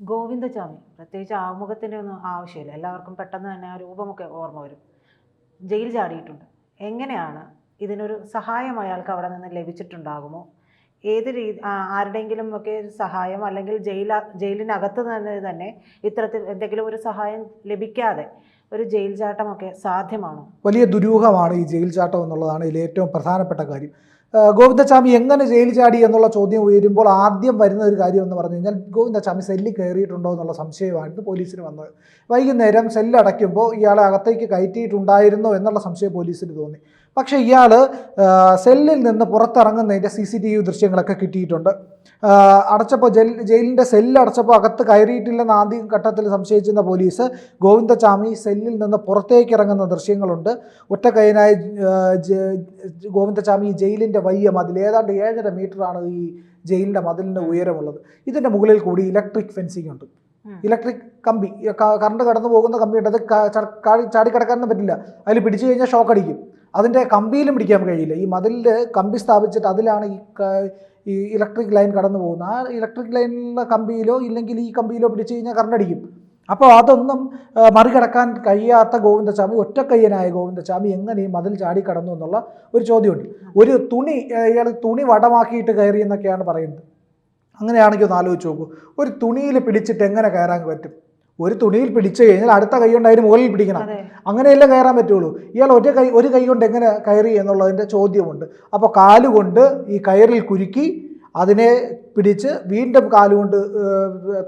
ഗോവിന്ദചാമി പ്രത്യേകിച്ച് ആമുഖത്തിന്റെ ഒന്നും ആവശ്യമില്ല. എല്ലാവർക്കും പെട്ടെന്ന് തന്നെ ആ രൂപമൊക്കെ ഓർമ്മ വരും. ജയിൽ ചാടിയിട്ടുണ്ട്. എങ്ങനെയാണ് ഇതിനൊരു സഹായം അയാൾക്ക് അവിടെ നിന്ന് ലഭിച്ചിട്ടുണ്ടാകുമോ? ഏത് രീതി ആരുടെയെങ്കിലും ഒക്കെ ഒരു സഹായം അല്ലെങ്കിൽ ജയിൽ ജയിലിനകത്ത് തന്നെ തന്നെ ഇത്തരത്തിൽ എന്തെങ്കിലും ഒരു സഹായം ലഭിക്കാതെ ഒരു ജയിൽ ചാട്ടമൊക്കെ സാധ്യമാണോ? വലിയ ദുരൂഹമാണ് ഈ ജയിൽ ചാട്ടം എന്നുള്ളതാണ് ഇതിൽ ഏറ്റവും പ്രധാനപ്പെട്ട കാര്യം. ആ, ഗോവിന്ദച്ചാമി എങ്ങനെ ജയിൽ ചാടി എന്നുള്ള ചോദ്യം ഉയരുമ്പോൾ ആദ്യം വരുന്ന ഒരു കാര്യം എന്ന് പറഞ്ഞു കഴിഞ്ഞാൽ ഗോവിന്ദസ്വാമി സെല്ലിൽ കയറിയിട്ടുണ്ടോ എന്നുള്ള സംശയമായിരുന്നു പോലീസിന് വന്നത്. വൈകുന്നേരം സെല്ല് അടയ്ക്കുമ്പോൾ ഇയാളെ അകത്തേക്ക് കയറ്റിയിട്ടുണ്ടായിരുന്നോ എന്നുള്ള സംശയം പോലീസിന് തോന്നി. പക്ഷേ ഇയാൾ സെല്ലിൽ നിന്ന് പുറത്തിറങ്ങുന്നതിന്റെ സി സി ടി വി ദൃശ്യങ്ങളൊക്കെ കിട്ടിയിട്ടുണ്ട്. അടച്ചപ്പോൾ ജയിൽ ജയിലിന്റെ സെല്ല് അടച്ചപ്പോൾ അകത്ത് കയറിയിട്ടില്ലെന്ന് ആദ്യം ഘട്ടത്തിൽ സംശയിച്ചിരുന്ന പോലീസ് ഗോവിന്ദചാമി സെല്ലിൽ നിന്ന് പുറത്തേക്ക് ഇറങ്ങുന്ന ദൃശ്യങ്ങളുണ്ട് ഒറ്റക്കൈനായ ഗോവിന്ദചാമി ജയിലിന്റെ വലിയ മതിൽ ഏതാണ്ട് ഏഴര മീറ്ററാണ് ഈ ജയിലിന്റെ മതിലിന്റെ ഉയരമുള്ളത്. ഇതിന്റെ മുകളിൽ കൂടി ഇലക്ട്രിക് ഫെൻസിങ് ഉണ്ട്. ഇലക്ട്രിക് കമ്പി കറണ്ട് കടന്നു പോകുന്ന കമ്പിയുണ്ട്. അത് ചാടിക്കിടക്കാനൊന്നും ചാടി കിടക്കാനൊന്നും പറ്റില്ല. അതിൽ പിടിച്ചു കഴിഞ്ഞാൽ ഷോക്ക് അടിക്കും അതിന്റെ കമ്പിയിലും പിടിക്കാൻ കഴിയില്ല. ഈ മതിലിൽ കമ്പി സ്ഥാപിച്ചിട്ട് അതിലാണ് ഈ ഈ ഇലക്ട്രിക് ലൈൻ കടന്നു പോകുന്നത്. ആ ഇലക്ട്രിക് ലൈനിലെ കമ്പിയിലോ ഇല്ലെങ്കിൽ ഈ കമ്പിയിലോ പിടിച്ചു കഴിഞ്ഞാൽ കറണ്ടടിക്കും അപ്പോൾ അതൊന്നും മറികടക്കാൻ കഴിയാത്ത ഗോവിന്ദസ്വാമി ഒറ്റക്കയ്യനായ ഗോവിന്ദസ്വാമി എങ്ങനെ ഈ മതിൽ ചാടി കടന്നു എന്നുള്ള ഒരു ചോദ്യമുണ്ട്. ഒരു തുണി ഇയാൾ തുണി വടമാക്കിയിട്ട് കയറി എന്നൊക്കെയാണ് പറയുന്നത്. അങ്ങനെയാണെങ്കിൽ ഒന്ന് ആലോചിച്ച് നോക്കൂ. ഒരു തുണിയിൽ പിടിച്ചിട്ട് എങ്ങനെ കയറാൻ പറ്റും? ഒരു തുണിയിൽ പിടിച്ചു കഴിഞ്ഞാൽ അടുത്ത കൈ കൊണ്ട് അതിന് മുകളിൽ പിടിക്കണം. അങ്ങനെയല്ലേ കയറാൻ പറ്റുള്ളൂ. ഇയാൾ ഒറ്റ കൈ ഒരു കൈ കൊണ്ട് എങ്ങനെ കയറി എന്നുള്ളതിന്റെ ചോദ്യമുണ്ട്. അപ്പോൾ കാലുകൊണ്ട് ഈ കയറിൽ കുരുക്കി അതിനെ പിടിച്ച് വീണ്ടും കാലുകൊണ്ട്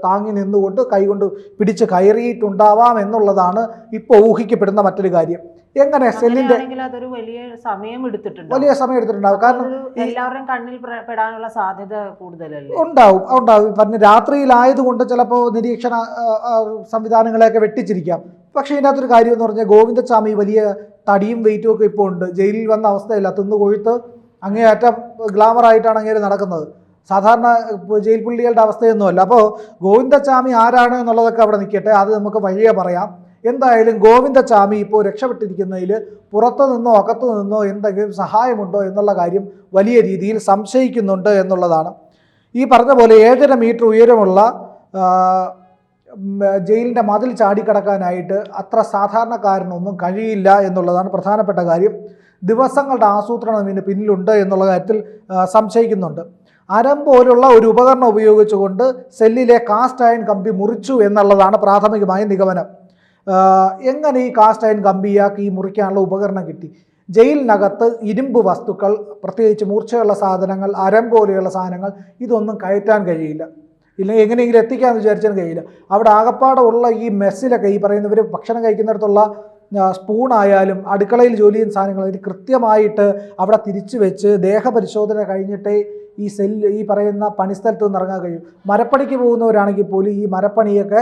താങ്ങി നിന്നുകൊണ്ട് കൈകൊണ്ട് പിടിച്ച് കയറിയിട്ടുണ്ടാവാം എന്നുള്ളതാണ് ഇപ്പോൾ ഊഹിക്കപ്പെടുന്ന മറ്റൊരു കാര്യം. എങ്ങനെ സെല്ലിന്റെ വലിയ സമയം എടുത്തിട്ടുണ്ട് വലിയ സമയം എടുത്തിട്ടുണ്ടാവും. കാരണം എല്ലാവരുടെയും കണ്ണിൽ പെടാനുള്ള സാധ്യത കൂടുതലല്ലേ? ഉണ്ടാവും ഉണ്ടാവും. പറഞ്ഞ രാത്രിയിലായതുകൊണ്ട് ചിലപ്പോൾ നിരീക്ഷണ സംവിധാനങ്ങളെയൊക്കെ വെട്ടിച്ചിരിക്കാം. പക്ഷേ ഇതിനകത്തൊരു കാര്യം എന്ന് പറഞ്ഞാൽ ഗോവിന്ദസ്വാമി വലിയ തടിയും വെയിറ്റും ഒക്കെ ഇപ്പോൾ ഉണ്ട്. ജയിലിൽ വന്ന അവസ്ഥയില്ല. തിന്നു കൊഴുത്ത് അങ്ങേയറ്റം ഗ്ലാമറായിട്ടാണ് അങ്ങേര് നടക്കുന്നത്. സാധാരണ ജയിൽ പുള്ളികളുടെ അവസ്ഥയൊന്നുമല്ല. അപ്പോൾ ഗോവിന്ദസ്വാമി ആരാണ് എന്നുള്ളതൊക്കെ അവിടെ നിൽക്കട്ടെ. അത് നമുക്ക് വഴിയെ പറയാം. എന്തായാലും ഗോവിന്ദസ്വാമി ഇപ്പോൾ രക്ഷപ്പെട്ടിരിക്കുന്നതിൽ പുറത്തു നിന്നോ അകത്തു നിന്നോ എന്തെങ്കിലും സഹായമുണ്ടോ എന്നുള്ള കാര്യം വലിയ രീതിയിൽ സംശയിക്കുന്നുണ്ട് എന്നുള്ളതാണ്. ഈ പറഞ്ഞ പോലെ ഏഴര മീറ്റർ ഉയരമുള്ള ജയിലിന്റെ മതിൽ ചാടിക്കടക്കാനായിട്ട് അത്ര സാധാരണക്കാരനൊന്നും കഴിയില്ല എന്നുള്ളതാണ് പ്രധാനപ്പെട്ട കാര്യം. ദിവസങ്ങളുടെ ആസൂത്രണം ഇതിന് പിന്നിലുണ്ട് എന്നുള്ള കാര്യത്തിൽ സംശയിക്കുന്നുണ്ട്. അരം പോലുള്ള ഒരു ഉപകരണം ഉപയോഗിച്ചുകൊണ്ട് സെല്ലിലെ കാസ്റ്റ് അയൺ കമ്പി മുറിച്ചു എന്നുള്ളതാണ് പ്രാഥമികമായ നിഗമനം. എങ്ങനെ ഈ കാസ്റ്റ് അയൺ കമ്പിയാക്കി മുറിക്കാനുള്ള ഉപകരണം കിട്ടി? ജയിലിനകത്ത് ഇരുമ്പ് വസ്തുക്കൾ പ്രത്യേകിച്ച് മൂർച്ചയുള്ള സാധനങ്ങൾ അരം പോലെയുള്ള സാധനങ്ങൾ ഇതൊന്നും കയറ്റാൻ കഴിയില്ല. ഇല്ലെങ്കിൽ എങ്ങനെയെങ്കിലും എത്തിക്കാമെന്ന് വിചാരിച്ചാൽ കഴിയില്ല. അവിടെ ആകപ്പാടെ ഉള്ള ഈ മെസ്സിലൊക്കെ ഈ പറയുന്നവർ ഭക്ഷണം കഴിക്കുന്നിടത്തുള്ള സ്പൂൺ സ്പൂണായാലും അടുക്കളയിൽ ജോലി ചെയ്യുന്ന സാധനങ്ങൾ കൃത്യമായിട്ട് അവിടെ തിരിച്ചു വെച്ച് ദേഹപരിശോധന കഴിഞ്ഞിട്ടേ ഈ സെല്ല് ഈ പറയുന്ന പണിസ്ഥലത്ത് നിന്ന് ഇറങ്ങാൻ കഴിയും. മരപ്പണിക്ക് പോകുന്നവരാണെങ്കിൽ പോലും ഈ മരപ്പണിയൊക്കെ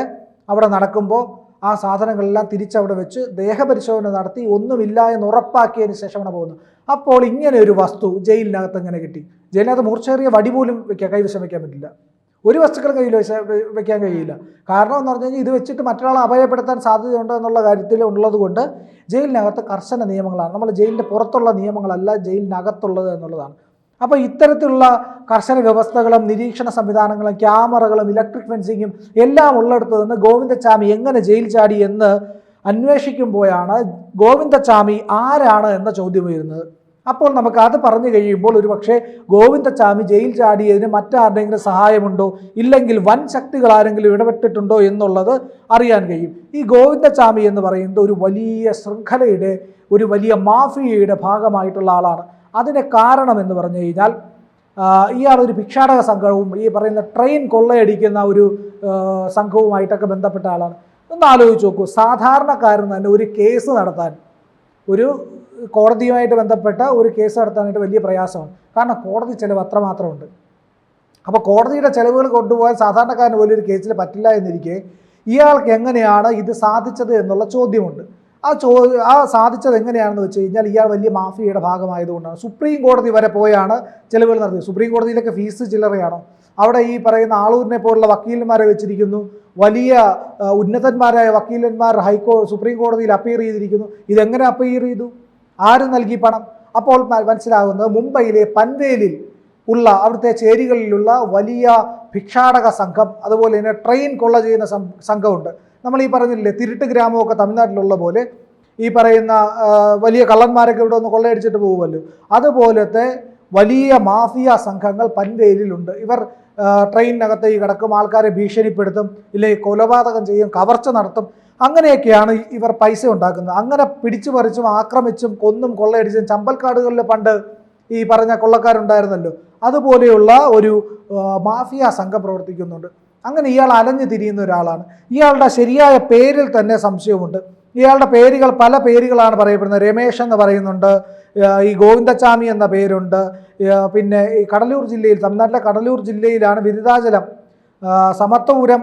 അവിടെ നടക്കുമ്പോൾ ആ സാധനങ്ങളെല്ലാം തിരിച്ചവിടെ വെച്ച് ദേഹപരിശോധന നടത്തി ഒന്നുമില്ല എന്ന് ഉറപ്പാക്കിയതിന് ശേഷമാണ് പോകുന്നത്. അപ്പോൾ ഇങ്ങനെ ഒരു വസ്തു ജയിലിനകത്ത് എങ്ങനെ കിട്ടി? ജയിലിനകത്ത് മൂർച്ചേറിയ വടി പോലും വെക്കാൻ കൈവശം വെക്കാൻ പറ്റില്ല. ഒരു വസ്തുക്കളും കയ്യിൽ വെക്കാൻ കഴിയില്ല. കാരണം എന്ന് പറഞ്ഞു കഴിഞ്ഞാൽ ഇത് വെച്ചിട്ട് മറ്റൊരാളെ അപായപ്പെടുത്താൻ സാധ്യതയുണ്ട് എന്നുള്ള കാര്യത്തിൽ ഉള്ളതുകൊണ്ട് ജയിലിനകത്ത് കർശന നിയമങ്ങളാണ്. നമ്മൾ ജയിലിന്റെ പുറത്തുള്ള നിയമങ്ങളല്ല ജയിലിനകത്തുള്ളത് എന്നുള്ളതാണ്. അപ്പോൾ ഇത്തരത്തിലുള്ള കർശന വ്യവസ്ഥകളും നിരീക്ഷണ സംവിധാനങ്ങളും ക്യാമറകളും ഇലക്ട്രിക് ഫെൻസിങ്ങും എല്ലാം ഉള്ളിടത്ത് നിന്ന് ഗോവിന്ദച്ചാമി എങ്ങനെ ജയിൽ ചാടി എന്ന് അന്വേഷിക്കുമ്പോഴാണ് ഗോവിന്ദച്ചാമി ആരാണ് എന്ന ചോദ്യം വരുന്നത് അപ്പോൾ നമുക്ക് അത് പറഞ്ഞു കഴിയുമ്പോൾ ഒരു പക്ഷേ ഗോവിന്ദച്ചാമി ജയിൽ ചാടിയതിന് മറ്റാരുടെങ്കിലും സഹായമുണ്ടോ? ഇല്ലെങ്കിൽ വൻ ശക്തികൾ ആരെങ്കിലും ഇടപെട്ടിട്ടുണ്ടോ എന്നുള്ളത് അറിയാൻ കഴിയും. ഈ ഗോവിന്ദച്ചാമി എന്ന് പറയുന്നത് ഒരു വലിയ ശൃംഖലയുടെ ഒരു വലിയ മാഫിയയുടെ ഭാഗമായിട്ടുള്ള ആളാണ്. അതിന് കാരണം എന്ന് പറഞ്ഞു കഴിഞ്ഞാൽ ഇയാൾ ഒരു ഭിക്ഷാടക സംഘവും ഈ പറയുന്ന ട്രെയിൻ കൊള്ളയടിക്കുന്ന ഒരു സംഘവുമായിട്ടൊക്കെ ബന്ധപ്പെട്ട ആളാണ്. ഒന്ന് ആലോചിച്ച് നോക്കൂ സാധാരണക്കാരൻ തന്നെ ഒരു കേസ് നടത്താൻ ഒരു കോടതിയുമായിട്ട് ബന്ധപ്പെട്ട ഒരു കേസ് നടത്താനായിട്ട് വലിയ പ്രയാസമാണ്. കാരണം കോടതി ചിലവ് അത്രമാത്രമുണ്ട്. അപ്പോൾ കോടതിയുടെ ചിലവുകൾ കൊണ്ടുപോകാൻ സാധാരണക്കാരന് പോലും ഒരു കേസിൽ പറ്റില്ല എന്നിരിക്കെ ഇയാൾക്ക് എങ്ങനെയാണ് ഇത് സാധിച്ചത് എന്നുള്ള ചോദ്യമുണ്ട്. ആ ചോ ആ സാധിച്ചത് എങ്ങനെയാണെന്ന് വെച്ച് കഴിഞ്ഞാൽ ഇയാൾ വലിയ മാഫിയയുടെ ഭാഗമായതുകൊണ്ടാണ്. സുപ്രീം കോടതി വരെ പോയാണ് ചിലവുകൾ നടത്തിയത്. സുപ്രീം കോടതിയിലൊക്കെ ഫീസ് ചില്ലറയാണോ? അവിടെ ഈ പറയുന്ന ആളൂരിനെ പോലുള്ള വക്കീലന്മാരെ വെച്ചിരിക്കുന്നു. വലിയ ഉന്നതന്മാരായ വക്കീലന്മാർ ഹൈക്കോ സുപ്രീം കോടതിയിൽ അപ്പീർ ചെയ്തിരിക്കുന്നു. ഇതെങ്ങനെ അപ്പീർ ചെയ്തു? ആര് നൽകി പണം? അപ്പോൾ മനസ്സിലാകുന്നത് മുംബൈയിലെ പൻവേലിൽ ഉള്ള അവിടുത്തെ ചേരികളിലുള്ള വലിയ ഭിക്ഷാടക സംഘം അതുപോലെ തന്നെ ട്രെയിൻ കൊള്ള ചെയ്യുന്ന സംഘമുണ്ട്. നമ്മൾ ഈ പറഞ്ഞില്ലേ തിരുട്ട് ഗ്രാമമൊക്കെ തമിഴ്നാട്ടിലുള്ള പോലെ ഈ പറയുന്ന വലിയ കള്ളന്മാരൊക്കെ ഇവിടെ ഒന്ന് കൊള്ളയടിച്ചിട്ട് പോകുമല്ലോ അതുപോലത്തെ വലിയ മാഫിയ സംഘങ്ങൾ പൻവേലിലുണ്ട് ഇവർ ട്രെയിനിനകത്ത് ഈ കിടക്കും ആൾക്കാരെ ഭീഷണിപ്പെടുത്തും ഇല്ലെങ്കിൽ കൊലപാതകം ചെയ്യും കവർച്ച നടത്തും. അങ്ങനെയൊക്കെയാണ് ഇവർ പൈസ ഉണ്ടാക്കുന്നത്. അങ്ങനെ പിടിച്ചു പറിച്ചും ആക്രമിച്ചും കൊന്നും കൊള്ളയടിച്ചും ചമ്പൽക്കാടുകളിൽ പണ്ട് ഈ പറഞ്ഞ കൊള്ളക്കാരുണ്ടായിരുന്നല്ലോ. അതുപോലെയുള്ള ഒരു മാഫിയ സംഘം പ്രവർത്തിക്കുന്നുണ്ട്. അങ്ങനെ ഇയാൾ അലഞ്ഞു തിരിയുന്ന ഒരാളാണ്. ഇയാളുടെ ശരിയായ പേരിൽ തന്നെ സംശയമുണ്ട് ഇയാളുടെ പേരുകൾ പല പേരുകളാണ് പറയപ്പെടുന്നത്. രമേശ് എന്ന് പറയുന്നുണ്ട്. ഈ ഗോവിന്ദച്ചാമി എന്ന പേരുണ്ട്. പിന്നെ ഈ കടലൂർ ജില്ലയിൽ തമിഴ്നാട്ടിലെ കടലൂർ ജില്ലയിലാണ് വിരുദാചലം ആ, സമത്വപുരം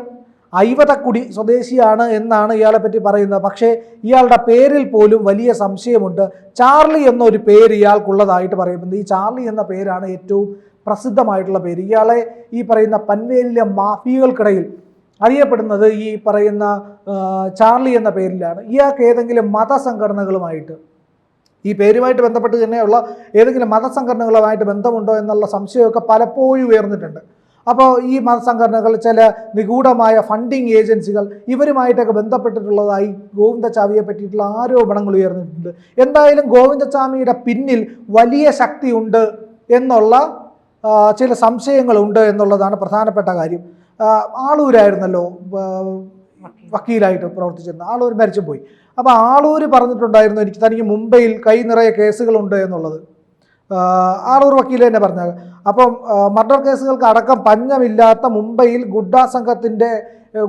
ഐവതക്കുടി സ്വദേശിയാണ് എന്നാണ് ഇയാളെ പറ്റി പറയുന്നത്. പക്ഷേ ഇയാളുടെ പേരിൽ പോലും വലിയ സംശയമുണ്ട്. ചാർലി എന്നൊരു പേര് ഇയാൾക്കുള്ളതായിട്ട് പറയപ്പെടുന്നത്. ഈ ചാർലി എന്ന പേരാണ് ഏറ്റവും പ്രസിദ്ധമായിട്ടുള്ള പേര്. ഇയാളെ ഈ പറയുന്ന പൻവേലിലെ മാഫിയകൾക്കിടയിൽ അറിയപ്പെടുന്നത് ഈ പറയുന്ന ചാർലി എന്ന പേരിലാണ്. ഇയാൾക്ക് ഏതെങ്കിലും മതസംഘടനകളുമായിട്ട് ഈ പേരുമായിട്ട് ബന്ധപ്പെട്ട് തന്നെയുള്ള ഏതെങ്കിലും മതസംഘടനകളുമായിട്ട് ബന്ധമുണ്ടോ എന്നുള്ള സംശയമൊക്കെ പലപ്പോഴും ഉയർന്നിട്ടുണ്ട്. അപ്പോൾ ഈ മതസംഘടനകൾ ചില നിഗൂഢമായ ഫണ്ടിങ് ഏജൻസികൾ ഇവരുമായിട്ടൊക്കെ ബന്ധപ്പെട്ടിട്ടുള്ളതായി ഗോവിന്ദചാമിയെ പറ്റിയിട്ടുള്ള ആരോപണങ്ങൾ ഉയർന്നിട്ടുണ്ട്. എന്തായാലും ഗോവിന്ദചാമിയുടെ പിന്നിൽ വലിയ ശക്തിയുണ്ട് എന്നുള്ള ചില സംശയങ്ങളുണ്ട് എന്നുള്ളതാണ് പ്രധാനപ്പെട്ട കാര്യം. ആളൂരായിരുന്നല്ലോ വക്കീലായിട്ട് പ്രവർത്തിച്ചിരുന്നത് ആളൂർ മരിച്ചു പോയി. അപ്പോൾ ആളൂർ പറഞ്ഞിട്ടുണ്ടായിരുന്നു എനിക്ക് തനിക്ക് മുംബൈയിൽ കൈ നിറയെ കേസുകളുണ്ട് എന്നുള്ളത്. ആളൂർ വക്കീൽ തന്നെ പറഞ്ഞത്. അപ്പം മർഡർ കേസുകൾക്ക് അടക്കം പഞ്ഞമില്ലാത്ത മുംബൈയിൽ ഗുണ്ടാ സംഘത്തിന്റെ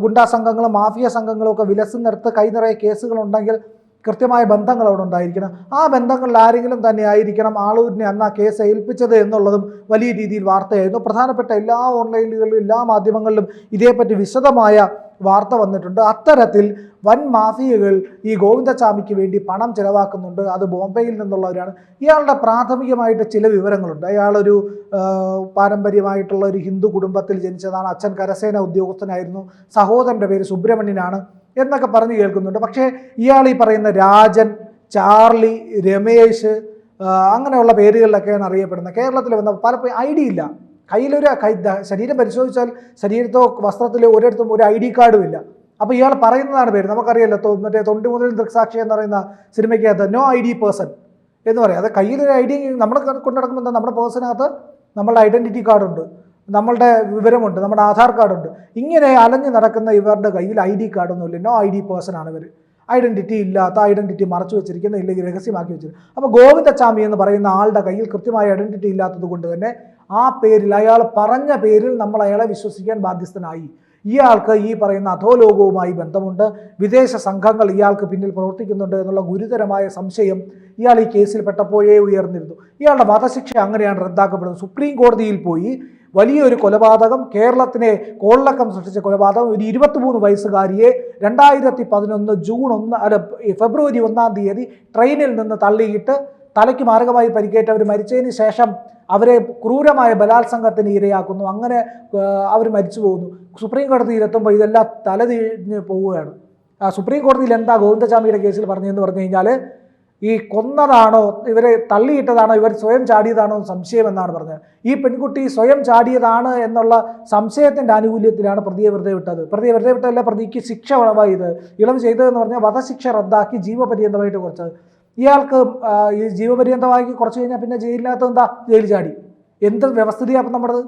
ഗുണ്ടാ സംഘങ്ങളും മാഫിയ സംഘങ്ങളും ഒക്കെ വിലസുന്നിടത്ത് കൈ നിറയെ കേസുകളുണ്ടെങ്കിൽ കൃത്യമായ ബന്ധങ്ങൾ അവിടെ ഉണ്ടായിരിക്കണം. ആ ബന്ധങ്ങളിൽ ആരെങ്കിലും തന്നെ ആയിരിക്കണം ആളൂരിനെ അന്ന് ആ കേസ് ഏൽപ്പിച്ചത് എന്നുള്ളതും വലിയ രീതിയിൽ വാർത്തയായിരുന്നു. പ്രധാനപ്പെട്ട എല്ലാ ഓൺലൈനുകളിലും എല്ലാ മാധ്യമങ്ങളിലും ഇതേപ്പറ്റി വിശദമായ വാർത്ത വന്നിട്ടുണ്ട്. അത്തരത്തിൽ വൻ മാഫിയകൾ ഈ ഗോവിന്ദസ്വാമിക്ക് വേണ്ടി പണം ചിലവാക്കുന്നുണ്ട്. അത് ബോംബെയിൽ നിന്നുള്ളവരാണ്. ഇയാളുടെ പ്രാഥമികമായിട്ട് ചില വിവരങ്ങളുണ്ട്. അയാളൊരു പാരമ്പര്യമായിട്ടുള്ള ഒരു ഹിന്ദു കുടുംബത്തിൽ ജനിച്ചതാണ്. അച്ഛൻ കരസേന ഉദ്യോഗസ്ഥനായിരുന്നു. സഹോദരന്റെ പേര് സുബ്രഹ്മണ്യനാണ്. എന്നൊക്കെ പറഞ്ഞ് കേൾക്കുന്നുണ്ട്. പക്ഷേ ഇയാൾ ഈ പറയുന്ന രാജൻ ചാർലി രമേശ് അങ്ങനെയുള്ള പേരുകളിലൊക്കെയാണ് അറിയപ്പെടുന്നത്. കേരളത്തിൽ വന്ന പലപ്പോഴും ഐ ഡി ഇല്ല. കയ്യിലൊരു കൈ ശരീരം പരിശോധിച്ചാൽ ശരീരത്തോ വസ്ത്രത്തിലോ ഒരിടത്തും ഒരു ഐ ഡി കാർഡും ഇല്ല. അപ്പോൾ ഇയാൾ പറയുന്നതാണ് പേര്. നമുക്കറിയാലോ മറ്റേ തൊണ്ടി മുതൽ ദൃക്സാക്ഷി എന്ന് പറയുന്ന സിനിമയ്ക്കകത്ത് നോ ഐ ഡി പേഴ്സൺ എന്ന് പറയാം. അത് കയ്യിലൊരു ഐ ഡി നമ്മൾ കൊണ്ടു നടക്കുമ്പോൾ നമ്മുടെ പേഴ്സണകത്ത് നമ്മളുടെ ഐഡന്റിറ്റി കാർഡുണ്ട് നമ്മളുടെ വിവരമുണ്ട് നമ്മുടെ ആധാർ കാർഡുണ്ട്. ഇങ്ങനെ അലഞ്ഞു നടക്കുന്ന ഇവരുടെ കയ്യിൽ ഐ ഡി കാർഡൊന്നുമില്ല. നോ ഐ ഡി പേഴ്സൺ ആണ് ഇവർ ഐഡന്റിറ്റി ഇല്ലാത്ത ഐഡന്റിറ്റി മറച്ചു വെച്ചിരിക്കുന്ന ഇല്ലെങ്കിൽ രഹസ്യമാക്കി വെച്ചിരിക്കുന്നത് അപ്പോൾ ഗോവിന്ദച്ചാമി എന്ന് പറയുന്ന ആളുടെ കയ്യിൽ കൃത്യമായ ഐഡന്റിറ്റി ഇല്ലാത്തത് കൊണ്ട് തന്നെ ആ പേരിൽ അയാൾ പറഞ്ഞ പേരിൽ നമ്മൾ അയാളെ വിശ്വസിക്കാൻ ബാധ്യസ്ഥനായി. ഇയാൾക്ക് ഈ പറയുന്ന അധോലോകവുമായി ബന്ധമുണ്ട്. വിദേശ സംഘങ്ങൾ ഇയാൾക്ക് പിന്നിൽ പ്രവർത്തിക്കുന്നുണ്ട് എന്നുള്ള ഗുരുതരമായ സംശയം ഇയാൾ ഈ കേസിൽ പെട്ടപ്പോഴേ ഉയർന്നിരുന്നു. ഇയാളുടെ വധശിക്ഷ അങ്ങനെയാണ് റദ്ദാക്കപ്പെടുന്നത്. സുപ്രീം കോടതിയിൽ പോയി വലിയൊരു കൊലപാതകം കേരളത്തിനെ കോളിളക്കം സൃഷ്ടിച്ച കൊലപാതകം. ഒരു ഇരുപത്തിമൂന്ന് വയസ്സുകാരിയെ രണ്ടായിരത്തി പതിനൊന്ന് ജൂൺ ഒന്ന് അല്ല ഫെബ്രുവരി ഒന്നാം തീയതി ട്രെയിനിൽ നിന്ന് തള്ളിയിട്ട് തലയ്ക്ക് മാർഗമായി പരിക്കേറ്റവർ മരിച്ചതിന് ശേഷം അവരെ ക്രൂരമായ ബലാത്സംഗത്തിന് ഇരയാക്കുന്നു. അങ്ങനെ അവർ മരിച്ചു പോകുന്നു. സുപ്രീം കോടതിയിലെത്തുമ്പോൾ ഇതെല്ലാം തലതിരിഞ്ഞ് പോവുകയാണ്. സുപ്രീം കോടതിയിൽ എന്താ ഗോവിന്ദചാമിയുടെ കേസിൽ പറഞ്ഞതെന്ന് പറഞ്ഞു കഴിഞ്ഞാൽ ഈ കൊന്നതാണോ ഇവരെ തള്ളിയിട്ടതാണോ ഇവർ സ്വയം ചാടിയതാണോ സംശയം എന്നാണ് പറഞ്ഞത്. ഈ പെൺകുട്ടി സ്വയം ചാടിയതാണ് എന്നുള്ള സംശയത്തിന്റെ ആനുകൂല്യത്തിലാണ് പ്രതിയെ വെറുതെ വിട്ടത്. പ്രതിയെ വെറുതെ വിട്ടതല്ല പ്രതിക്ക് ശിക്ഷ ഇത്. ഇളവ് ചെയ്തതെന്ന് പറഞ്ഞാൽ വധശിക്ഷ റദ്ദാക്കി ജീവപര്യന്തമായിട്ട് കുറച്ചത്. ഇയാൾക്ക് ഈ ജീവപര്യന്തമാക്കി കുറച്ച് കഴിഞ്ഞാൽ പിന്നെ ജയിലിനകത്ത് എന്താ? ജയിൽ ചാടി. എന്ത് വ്യവസ്ഥിതിയാണ് നമ്മുടെ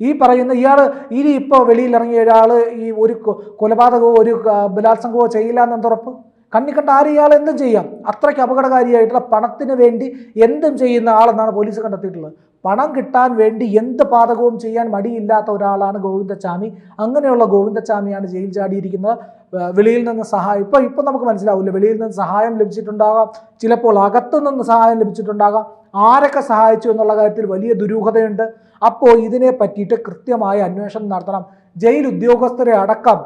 ഈ പറയുന്ന ഇയാൾ ഇനി ഇപ്പോൾ വെളിയിലിറങ്ങിയ ഒരാൾ ഈ ഒരു കൊലപാതകമോ ഒരു ബലാത്സംഗമോ ചെയ്യില്ല എന്നുറപ്പ് കണ്ണി ആരും ഇയാൾ എന്തും ചെയ്യാം? അത്രയ്ക്ക് അപകടകാരിയായിട്ടുള്ള പണത്തിന് വേണ്ടി എന്തും ചെയ്യുന്ന ആളെന്നാണ് പോലീസ് കണ്ടെത്തിയിട്ടുള്ളത്. പണം കിട്ടാൻ വേണ്ടി എന്ത് പാതകവും ചെയ്യാൻ മടിയില്ലാത്ത ഒരാളാണ് ഗോവിന്ദച്ചാമി. അങ്ങനെയുള്ള ഗോവിന്ദച്ചാമിയാണ് ജയിൽ ചാടിയിരിക്കുന്നത്. വെളിയിൽ നിന്ന് സഹായം. ഇപ്പോൾ ഇപ്പം നമുക്ക് മനസ്സിലാവില്ല? വെളിയിൽ നിന്ന് സഹായം ലഭിച്ചിട്ടുണ്ടാകാം. ചിലപ്പോൾ അകത്തു നിന്ന് സഹായം ലഭിച്ചിട്ടുണ്ടാകാം. ആരൊക്കെ സഹായിച്ചു എന്നുള്ള കാര്യത്തിൽ വലിയ ദുരൂഹതയുണ്ട്. അപ്പോൾ ഇതിനെ പറ്റിയിട്ട് കൃത്യമായ അന്വേഷണം നടത്തണം. ജയിൽ ഉദ്യോഗസ്ഥരെ അടക്കം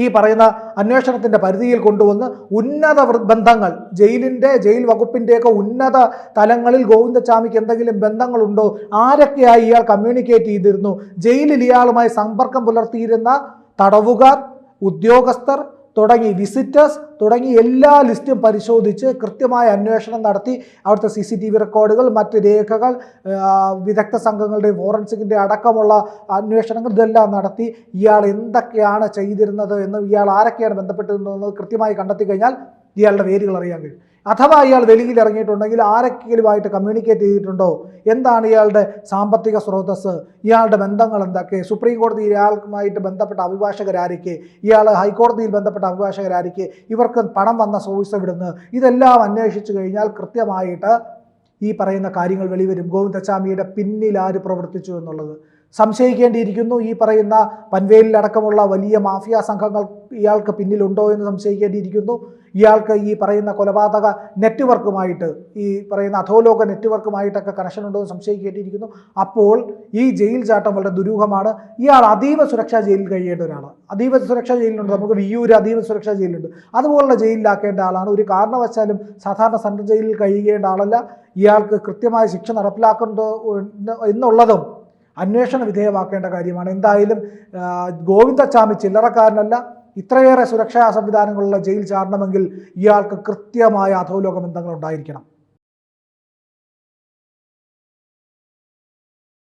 ഈ പറയുന്ന അന്വേഷണത്തിന്റെ പരിധിയിൽ കൊണ്ടുവന്ന് ഉന്നത ബന്ധങ്ങൾ ജയിലിന്റെ ജയിൽ വകുപ്പിന്റെയൊക്കെ ഉന്നത തലങ്ങളിൽ ഗോവിന്ദസ്വാമിക്ക് എന്തെങ്കിലും ബന്ധങ്ങളുണ്ടോ? ആരൊക്കെയായി ഇയാൾ കമ്മ്യൂണിക്കേറ്റ് ചെയ്തിരുന്നു? ജയിലിൽ ഇയാളുമായി സമ്പർക്കം പുലർത്തിയിരുന്ന തടവുകാർ ഉദ്യോഗസ്ഥർ തുടങ്ങി വിസിറ്റേഴ്സ് തുടങ്ങി എല്ലാ ലിസ്റ്റും പരിശോധിച്ച് കൃത്യമായ അന്വേഷണം നടത്തി. അവിടുത്തെ സി സി ടി വി റെക്കോർഡുകൾ മറ്റ് രേഖകൾ വിദഗ്ധ സംഘങ്ങളുടെ ഫോറൻസിക്കിന്റെ അടക്കമുള്ള അന്വേഷണങ്ങൾ ഇതെല്ലാം നടത്തി. ഇയാൾ എന്തൊക്കെയാണ് ചെയ്തിരുന്നത് എന്ന് ഇയാൾ ആരൊക്കെയാണ് ബന്ധപ്പെട്ടിരുന്നത് കൃത്യമായി കണ്ടെത്തി കഴിഞ്ഞാൽ ഇയാളുടെ പേരുകൾ അറിയാൻ കഴിയും. അഥവാ ഇയാൾ വെളിയിൽ ഇറങ്ങിയിട്ടുണ്ടെങ്കിൽ ആരൊക്കെയുമായിട്ട് കമ്മ്യൂണിക്കേറ്റ് ചെയ്തിട്ടുണ്ടോ? എന്താണ് ഇയാളുടെ സാമ്പത്തിക സ്രോതസ് ഇയാളുടെ ബന്ധങ്ങൾ എന്തൊക്കെ? സുപ്രീം കോടതി ഇയാൾക്കുമായിട്ട് ബന്ധപ്പെട്ട അഭിഭാഷകരായിരിക്കെ ഇയാൾ ഹൈക്കോടതിയിൽ ബന്ധപ്പെട്ട അഭിഭാഷകരായിരിക്കെ ഇവർക്ക് പണം വന്ന സോഴ്സ് എവിടുന്ന്? ഇതെല്ലാം അന്വേഷിച്ചു കഴിഞ്ഞാൽ കൃത്യമായിട്ട് ഈ പറയുന്ന കാര്യങ്ങൾ വെളിവരും. ഗോവിന്ദസ്വാമിയുടെ പിന്നിൽ ആര് പ്രവർത്തിച്ചു എന്നുള്ളത്? സംശയിക്കേണ്ടിയിരിക്കുന്നു. ഈ പറയുന്ന പൻവേലിലടക്കമുള്ള വലിയ മാഫിയ സംഘങ്ങൾ ഇയാൾക്ക് പിന്നിലുണ്ടോ എന്ന് സംശയിക്കേണ്ടിയിരിക്കുന്നു. ഇയാൾക്ക് ഈ പറയുന്ന കൊലപാതക നെറ്റ്വർക്കുമായിട്ട് ഈ പറയുന്ന അധോലോക നെറ്റ്വർക്കുമായിട്ടൊക്കെ കണക്ഷൻ ഉണ്ടോ എന്ന് സംശയിക്കേണ്ടിയിരിക്കുന്നു. അപ്പോൾ ഈ ജയിൽ ചാട്ടം വളരെ ദുരൂഹമാണ്. ഇയാൾ അതീവ സുരക്ഷാ ജയിലിൽ കഴിയേണ്ട ഒരാളാണ്. അതീവ സുരക്ഷാ ജയിലിലുണ്ട്. നമുക്ക് വിയൂര് അതീവ സുരക്ഷാ ജയിലുണ്ട് അതുപോലുള്ള ജയിലിലാക്കേണ്ട ആളാണ്. ഒരു കാരണവശാലും സാധാരണ സെൻട്രൽ ജയിലിൽ കഴിയേണ്ട ആളല്ല. ഇയാൾക്ക് കൃത്യമായ ശിക്ഷ നടപ്പിലാക്കേണ്ട എന്നുള്ളതും അന്വേഷണ വിധേയമാക്കേണ്ട കാര്യമാണ്. എന്തായാലും ഗോവിന്ദച്ചാമി ചില്ലറക്കാരനല്ല ഇത്രയേറെ സുരക്ഷാ സംവിധാനങ്ങളുള്ള ജയിൽ ചാടണമെങ്കിൽ ഇയാൾക്ക് കൃത്യമായ അധോലോക ബന്ധങ്ങൾ ഉണ്ടായിരിക്കണം